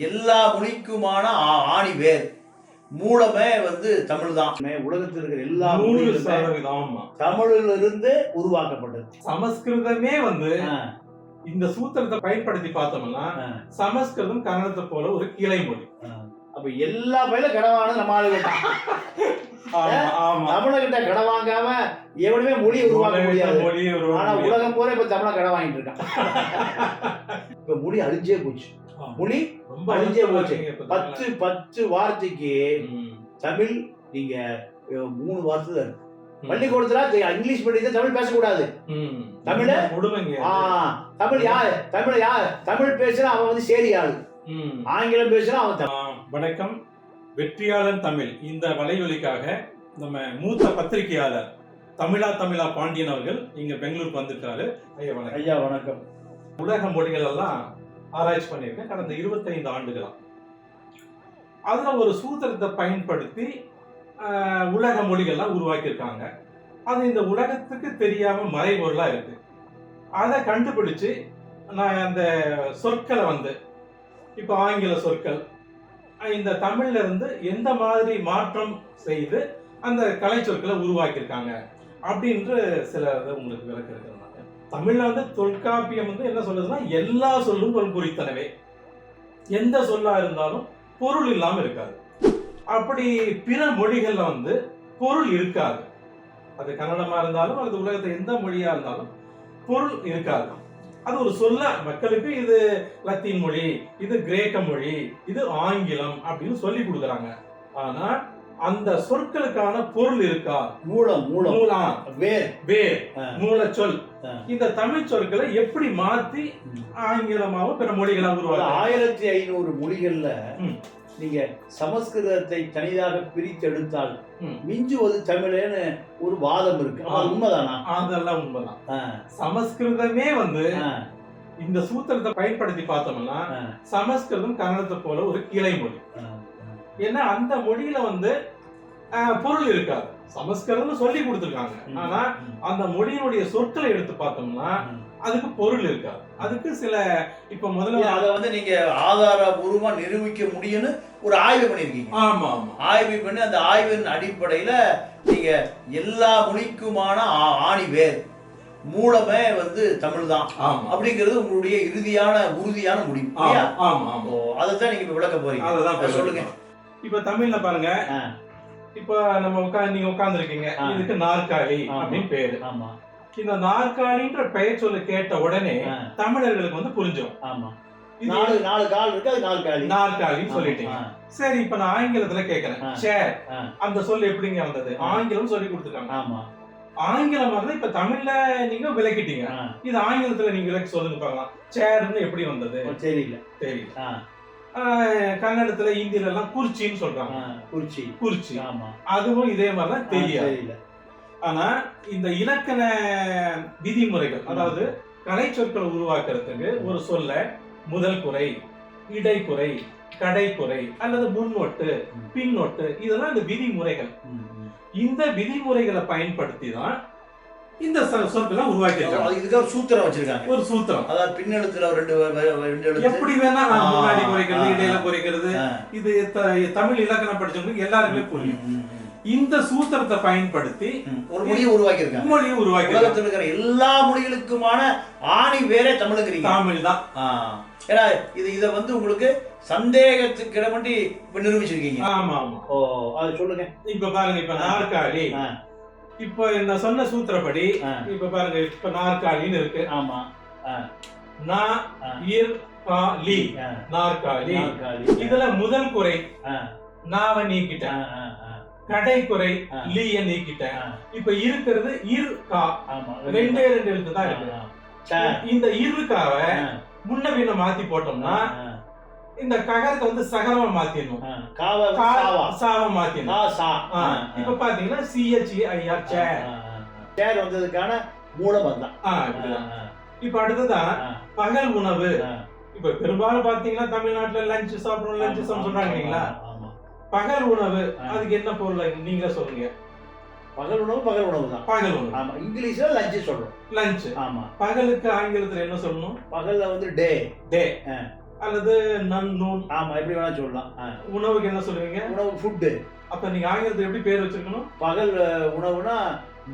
எல்லா மொழிக்குமான ஆ- ஆணி வேர். மூலமே வந்து தமிழ் தான். உலகத்தில் இருக்கிற எல்லா மொழிகளுமே தமிழில் இருந்து உருவாக்கப்பட்டது. சமஸ்கிருதமே வந்து இந்த சூத்திரத்தை பயன்படுத்தி பார்த்தோம்னா சமஸ்கிருதம் கன்னடத்தை போல ஒரு கிளை மொழி. அப்ப எல்லா பயில கடவானது நம்ம ஆளுகிட்ட ஆமா ஆமா. தமிழகிட்ட கடன் வாங்காம எவனுமே மொழி உருவாக்க முடியாது. ஆனா. உலகம் பூரா இப்ப தமிழ கடன் வாங்கிட்டு இருக்கான். இப்ப மொழி அழிஞ்சே போச்சு. மொழி ரொம்ப அழிஞ்சே போச்சு. பத்து பத்து வார்த்தைக்கு. தமிழ் நீங்க மூணு வார்த்தை தான் இருக்கு. பள்ளிக்கூடத்துல இங்கிலீஷ் படித்து தமிழ் பேசக்கூடாது. தமிழ? தமிழ் யார் தமிழ் யார் தமிழ் பேசுனா அவன் வந்து சேரி ஆளு. ஆங்கிலம் பேசுனா அவன் வணக்கம் வெற்றியாளன் தமிழ் இந்த வலையொலிக்காக நம்ம மூத்த பத்திரிகையாளர் தமிழா தமிழா பாண்டியன் அவர்கள் இங்க பெங்களூருக்கு வந்திருக்காரு ஐயா வணக்கம் ஐயா வணக்கம் உலக மொழிகள் எல்லாம் ஆராய்ச்சி பண்ணியிருக்கேன். கடந்த இருபத்தைந்து ஆண்டுகளாக. அதில் ஒரு சூத்திரத்தை பயன்படுத்தி உலக மொழிகள்லாம் உருவாக்கியிருக்காங்க. அது இந்த உலகத்துக்கு தெரியாமல் மறைபொருளாக இருக்கு. அதை கண்டுபிடிச்சு நான் அந்த சொற்களை வந்து இப்போ ஆங்கில சொற்கள் இந்த தமிழ்ல இருந்து எந்த மாதிரி மாற்றம் செய்து அந்த கலை சொற்களை உருவாக்கியிருக்காங்க அப்படின்ற சில உங்களுக்கு விளக்கிறது தமிழ்ல வந்து தொல்காப்பியம் வந்து என்ன சொல்லுதுன்னா எல்லா சொல்லும் தொல் குறித்தனவே எந்த சொல்லா இருந்தாலும் பொருள் இல்லாம இருக்காது. அப்படி பிற மொழிகள்ல வந்து பொருள் இருக்காது. அது கன்னடமா இருந்தாலும் அல்லது உலகத்துல எந்த மொழியா இருந்தாலும் பொருள் இருக்காது. அது ஒரு சொல்ல மக்களுக்கு இது லத்தீன் மொழி இது கிரேக்க மொழி இது ஆங்கிலம் அப்படின்னு சொல்லி கொடுக்குறாங்க. ஆனா அந்த சொற்களுக்கான பொருள் இருக்கா? மூலம் மூலம். மூலம் வேர். வேர். ஆ. மூல சொல் ஆ. இந்த தமிழ் சொற்களை எப்படி மாத்தி ம். ஆங்கிலமாவும் பிற மொழிகளா ஒரு உருவாங்க ஆயிரத்தி ஐநூறு மொழிகள்ல. நீங்க சமஸ்கிருதத்தை தனியாக பிரித்தெடுத்தால் ம். மிஞ்சுவது தமிழேன்னு ஒரு வாதம் இருக்கு. அது. உண்மைதானா? அதெல்லாம் உண்மைதான். சமஸ்கிருதமே வந்து இந்த சூத்திரத்தை பயன்படுத்தி பார்த்தோம்னா சமஸ்கிருதம் கன்னடத்தை போல ஒரு கிளை மொழி. ஏன்னா அந்த மொழியில வந்து பொருள் இருக்காது. சமஸ்கிருதம் சொல்லி கொடுத்துருக்காங்க. ஆனா அந்த மொழியினுடைய சொற்களை எடுத்து பார்த்தோம்னா. அதுக்கு பொருள் இருக்காது. அதுக்கு சில இப்ப முதல்ல அதை வந்து நீங்க ஆதாரபூர்வமா நிரூபிக்க முடியும்னு ஒரு ஆய்வு பண்ணிருக்கீங்க. ஆமா ஆமா. ஆய்வு பண்ணி அந்த ஆய்வின் அடிப்படையில நீங்க எல்லா மொழிக்குமான ஆணி வேர் மூலமே வந்து தமிழ் தான் அப்படிங்கிறது உங்களுடைய இறுதியான உறுதியான முடிவு? ஆமா ஆமா அதைத்தான் நீங்க இப்ப விளக்க போறீங்க. சொல்லுங்க. இப்ப தமிழ்ல பாருங்க. இப்ப நம்ம உட்காந்து நீங்க உட்கார்ந்துருக்கீங்க. இதுக்கு நாற்காலி. அப்படின்னு பேரு. ஆமா. இந்த நாற்காலின்ற பெயர் சொல்ல கேட்ட உடனே தமிழர்களுக்கு வந்து புரிஞ்சிடும் ஆமா. நாலு நாலு கால் இருக்கு அது நாலு காலி நாற்காலின்னு சொல்லிட்டீங்க. சரி இப்ப நான் ஆங்கிலத்துல கேக்குறேன். சேர். அந்த சொல் எப்படிங்க வந்தது. ஆங்கிலம் சொல்லி கொடுத்துருக்காங்க ஆமா. ஆங்கிலம் வந்து இப்ப தமிழ்ல நீங்க விளக்கிட்டீங்க. இது ஆங்கிலத்துல நீங்க விளக்கி சொல்லுங்க பார்க்கலாம் சேர்னு எப்படி வந்தது? தெரியல. தெரியல. கன்னடத்துல ஹிந்தில எல்லாம் குறிச்சின்னு சொல்றாங்க. குறிச்சி. குறிச்சி ஆமா. அதுவும் இதே மாதிரிதான் தெரியல. ஆனா இந்த இலக்கண விதிமுறைகள் அதாவது கலை சொற்களை உருவாக்குறதுக்கு ஒரு சொல்ல முதல் குறை இடைக்குறை கடைக்குறை அல்லது முன்னொட்டு. பின்னொட்டு இதெல்லாம் இந்த விதிமுறைகள். இந்த விதிமுறைகளை பயன்படுத்தி தான் இந்த சொ- சொற்களை உருவாக்கியிருக்காங்க. அது இதுக்கு சூத்திரம் வச்சிருக்காங்க. ஒரு சூத்திரம். அதாவது பின்னெழுத்துல ஒரு ரெண்டு ரெண்டு எழுத்து. எப்படி வேணா முன்னாடி குறைக்கிறது இடையில. குறைக்கிறது. இது தமிழ் இலக்கணம் படிச்சவங்களுக்கு எல்லாருக்குமே புரியும். இந்த சூத்திரத்தை பயன்படுத்தி ஒரு மொழியை உருவாக்கியிருக்காங்க. மொழியை உருவாக்கியிருக்காங்க. உலகத்தில் இருக்கிற எல்லா மொழிகளுக்குமான ஆணி வேறே தமிழுங்கிறீங்க. தமிழ் தான். ஏன்னா இது இதை வந்து உங்களுக்கு சந்தேகத்துக்கு இடமண்டி இப்ப நிரூபிச்சிருக்கீங்க. ஆமா ஆமா. ஓ அது சொல்லுங்க. இப்ப பாருங்க இப்ப நாற்காலி. இப்ப நான் சொன்ன சூத்திரப்படி இப்ப பாருங்க இப்ப நாற்காலின்னு இருக்கு. ஆமா. நா. இர் கா லி. நாற்காலி. இதுல முதல் குறை நாவ நீக்கிட்டேன். கடை குறை. லீய நீக்கிட்டேன். இப்ப இருக்கிறது இர் கா. ஆமா. ரெண்டே ரெண்டு எழுத்து தான் இருக்கு. இந்த இருக்காவ ஆ, முன்ன பின்ன மாத்தி போட்டோம்னா இந்த ககரத்தை வந்து சகரமா மாத்திடணும். சாவா. மாத்திடணும். இப்ப பாத்தீங்கன்னா சிஹெச்இ ஐஆர் சே ஆ, ஆ, ஆ. சேர் வந்ததுக்கான மூலம். ஆ, இப்ப அடுத்ததான் பகல் உணவு. இப்ப பெரும்பாலும் பாத்தீங்கன்னா தமிழ்நாட்டுல லஞ்ச் சாப்பிடணும் லஞ்ச் சொல்றாங்க இல்லைங்களா. பகல் உணவு. அதுக்கு என்ன பொருள் நீங்களே சொல்லுங்க. பகல் உணவு பகல் உணவு தான் பகல் உணவு. ஆமா இங்கிலீஷ்ல லஞ்ச் சொல்றோம். லஞ்ச் ஆமா. பகலுக்கு ஆங்கிலத்துல என்ன சொல்லணும்? பகல்ல வந்து டே டே. அல்லது நன் நூன் ஆமா எப்படி வேணா சொல்லலாம் ஆ. உணவுக்கு என்ன சொல்லுவீங்க உணவு ஃபுட்டு அப்ப நீங்க ஆங்கிலத்துல எப்படி பேர் வச்சிருக்கணும் பகல் உணவுனா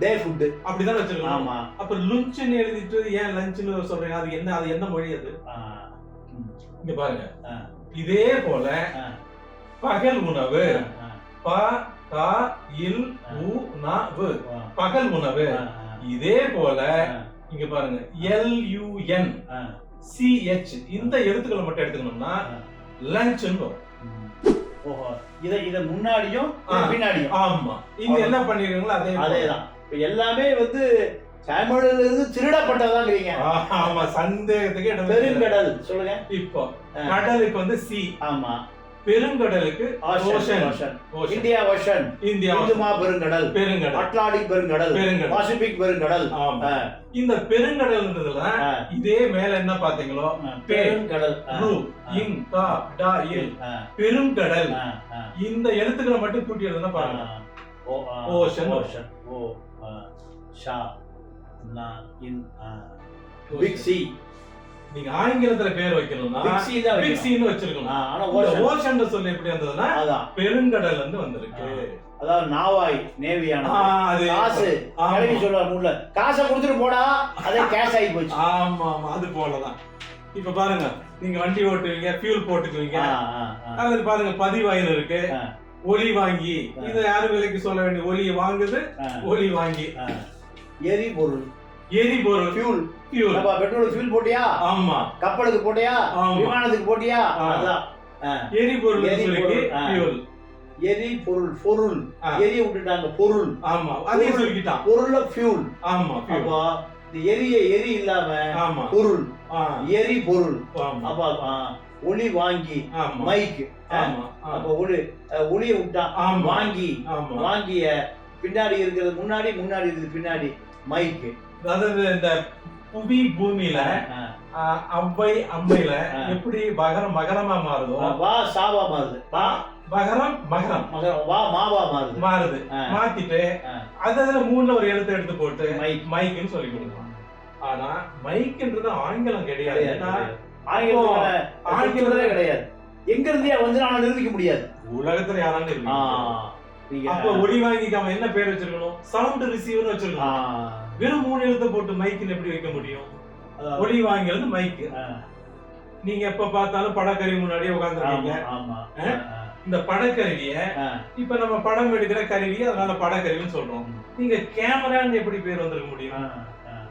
டே ஃபுட்டு அப்படிதான் வச்சிருக்கணும் ஆமா அப்ப லுஞ்சுன்னு எழுதிட்டு ஏன் லஞ்சுன்னு சொல்றீங்க அது என்ன அது என்ன மொழி அது ஆ. ம். இங்க பாருங்க ஆ. இதே போல ஆ. பகல் உணவு. ப க இல் உ ந வு. பகல் உணவு ஆ. இதே போல. இங்க பாருங்க எல் யூ என் ஆ. சி எச் இந்த எழுத்துக்களை மட்டும் எடுத்துக்கணும்னா ஆ. லஞ்சுன்னு வரும். ஓஹோ இத இத முன்னாடியும். பின்னாடியும் ஆமா இங்க என்ன பண்ணிருக்கீங்களோ அதே. அதேதான் எல்லாமே வந்து தமிழ்ல இருந்து திருடப்பட்டதாங்கிறீங்க ஆமா சந்தேகத்துக்கு இடம். பெருங்கடல் சொல்லுங்க இப்போ. கடலுக்கு வந்து சி ஆமா பெருங்கடலுக்கு இந்தியா ஓஷன். இந்தியா இந்துமா பெருங்கடல் பெருங்கடல். அட்லாண்டிக் பெருங்கடல். பெருங்கடல். பசிபிக் பெருங்கடல். இந்த பெருங்கடல்ன்றதுல. இதே மேல என்ன பாத்தீங்களோ. பெருங்கடல். இன் கா டா இல். பெருங்கடல். இந்த எழுத்துக்களை மட்டும் கூட்டி எழுதுனா பாருங்க. ஓஷன். ஓஷன். ஓ. ஷா நா இன். Big sea. நீங்க ஆங்கிலத்துல பேர் வைக்கணும்னா பிக் சி தான் பிக் வைக்கணும். சின்னு வச்சிருக்கணும். ஆனா ஓஷன் சொல்லி எப்படி வந்ததுன்னா அதான். பெருங்கடல் வந்து வந்திருக்கு. அதாவது நாவாய் நேவியான. அது காசு. கிளவி சொல்லுவார் மூணுல காசை கொடுத்துட்டு போடா அதே கேஷ் ஆகி போச்சு. ஆமா ஆமா அது போலதான். இப்ப பாருங்க நீங்க வண்டி ஓட்டுவீங்க ஃபியூல் போட்டுக்குவீங்க. அல்லது பாருங்க பதிவாயில் இருக்கு. ஒலி வாங்கி. இதை யாரு விலைக்கு சொல்ல வேண்டிய? ஒலி வாங்குது ஒலி வாங்கி. ஆ. எரிபொருள் எரிபொருள் ஃபியூல் ஃபியூல் நம்ம பெட்ரோல் ஃபியூல் போட்டியா? ஆமா. கப்பலுக்கு போட்டியா. விமானத்துக்கு போட்டியா. அதான். எரிபொருள். ஃபியூல் எரிபொருள் பொருள் ஆ. எரிய விட்டுட்டாங்க பொருள். ஆமா. அதையும் பொருள். சொல்லிக்கிட்டான். பொருள்ல ஃபியூல் ஆமா. அப்போ இந்த எரிய எரி இல்லாம ஆமா. பொருள். எரி பொருள். ஆமா. அப்ப ஒளி வாங்கி மைக் அப்ப ஒளி ஒளிய விட்டா ஆமா. வாங்கி வாங்கிய பின்னாடி இருக்கிறது முன்னாடி முன்னாடி இருக்கிறது பின்னாடி. மைக் அதாவது இந்த புவி பூமியில அவ்வை அம்மையில. எப்படி மகரம் மகரமா மாறுதோ வா சாவா மாறுது. வா மகரம் மகரம். மகரம். வா மாவா மாறுது. மாறுது. மாத்திட்டு. அது அதுல மூணுல ஒரு எழுத்து எடுத்து போட்டு மைக் மைக்குன்னு சொல்லி கொடுக்கலாம் ஆனா மைக்ன்றது ஆங்கிலம் கிடையாது. கிடையாது, ஏன்னா கிடையாது. எங்க இருந்தே வந்து நான் நிரூபிக்க முடியாது. உலகத்துல யாராலும் அப்ப ஒளி வாங்கிக்காம என்ன பேர் வச்சிருக்கணும்? சவுண்ட் ரிசீவர் வச்சிருக்கணும். வெறும் மூணு எழுத்தை போட்டு மைக்குன்னு எப்படி வைக்க முடியும்? ஒளி வாங்கிறது மைக்கு நீங்க எப்ப பார்த்தாலும் படக்கருவி முன்னாடியே உட்காந்துருக்கீங்க? இந்த படக்கருவிய இப்ப நம்ம படம் எடுக்கிற கருவி அதனால படக்கருவின்னு சொல்றோம். நீங்க கேமரான்னு எப்படி பேர் வந்திருக்க முடியும்?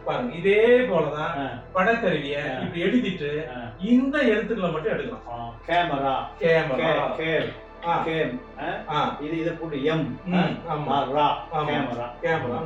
பாருங்க இதே போலதான் படக்கருவிய. இப்படி எழுதிட்டு. இந்த எழுத்துக்களை மட்டும் எடுக்கலாம். கேமரா. கேமரா. கே- கேம் இது இதை போட்டு எம் கேமரா. கேமரா.